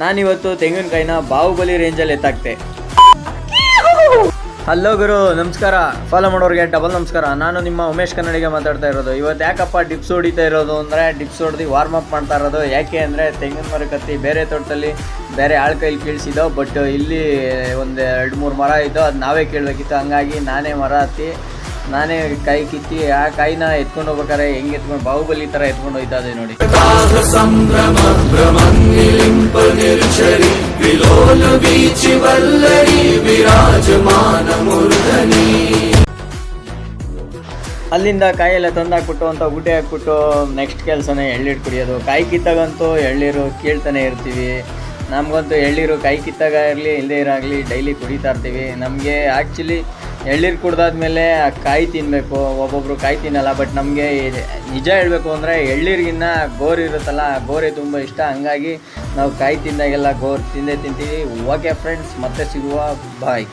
ನಾನಿವತ್ತು ತೆಂಗಿನಕಾಯಿನ ಬಾಹುಬಲಿ ರೇಂಜಲ್ಲಿ ಎತ್ತಾಕ್ತೆ. ಹಲೋ ಗುರು, ನಮಸ್ಕಾರ. ಫಾಲೋ ಮಾಡೋರಿಗೆ ಡಬಲ್ ನಮಸ್ಕಾರ. ನಾನು ನಿಮ್ಮ ಉಮೇಶ್ ಕನ್ನಡಿಗೆ ಮಾತಾಡ್ತಾ ಇರೋದು. ಇವತ್ತು ಯಾಕಪ್ಪ ಡಿಪ್ಸ್ ಹೊಡಿತಾ ಇರೋದು ಅಂದರೆ ಡಿಪ್ಸ್ ಹೊಡೆದು ವಾರ್ಮ್ ಅಪ್ ಮಾಡ್ತಾ ಇರೋದು? ಯಾಕೆ ಅಂದರೆ ತೆಂಗಿನ ಮರ ಕತ್ತಿ ಬೇರೆ ತೋಟದಲ್ಲಿ ಬೇರೆ ಆಳ್ ಕೈಲಿ ಕೀಳ್ಸಿದ್ದೋ ಬಟ್ ಇಲ್ಲಿ ಒಂದು ಎರಡು ಮೂರು ಮರ ಇದ್ದೋ ಅದು ನಾವೇ ಕೇಳಬೇಕಿತ್ತು. ಹಂಗಾಗಿ ನಾನೇ ಮರ ಹತ್ತಿ, ನಾನೇ ಕೈ ಕಿತ್ತಿ, ಆ ಕಾಯಿನ ಎತ್ಕೊಂಡು ಹೋಗ್ಬೇಕಾರೆ ಹೆಂಗೆ ಎತ್ಕೊಂಡು ಬಾಹುಬಲಿ ಥರ ಎತ್ಕೊಂಡು ಹೋಯ್ತಾ ನೋಡಿ. ಅಲ್ಲಿಂದ ಕಾಯೆಲ್ಲ ತಂದಾಕ್ಬಿಟ್ಟು ಅಂತ ಗುಡ್ಡೆ ಹಾಕ್ಬಿಟ್ಟು ನೆಕ್ಸ್ಟ್ ಕೆಲಸನೇ ಎಳ್ಳೀರು ಕುಡಿಯೋದು. ಕಾಯಿ ಕಿತ್ತಾಗಂತೂ ಎಳ್ಳೀರು ಕೀಳ್ತಾನೆ ಇರ್ತೀವಿ. ನಮಗಂತೂ ಎಳ್ಳೀರು ಕಾಯಿ ಕಿತ್ತಾಗ ಇರಲಿ ಇಲ್ಲದೇ ಇರಾಗಲಿ, ಡೈಲಿ ಕುಡಿತಾ ಇರ್ತೀವಿ. ನಮಗೆ ಆ್ಯಕ್ಚುಲಿ ಎಳ್ನೀರು ಕುಡ್ದಾದ್ಮೇಲೆ ಕಾಯಿ ತಿನ್ನಬೇಕು ಒಬ್ಬೊಬ್ರು ಕಾಯಿ ತಿನ್ನಲ್ಲ ಬಟ್ ನಮಗೆ ನಿಜ ಹೇಳಬೇಕು ಅಂದರೆ ಎಳ್ನೀರಿಗಿನ್ನ ಗೋರ್ ಇರುತ್ತಲ್ಲ ಗೋರೆ ತುಂಬ ಇಷ್ಟ. ಹಂಗಾಗಿ ನಾವು ಕಾಯಿ ತಿಂದಾಗೆಲ್ಲ ಗೋರ್ ತಿಂದೇ ತಿಂತೀವಿ. ಓಕೆ ಫ್ರೆಂಡ್ಸ್ ಮತ್ತೆ ಸಿಗುವ ಬಾಯ್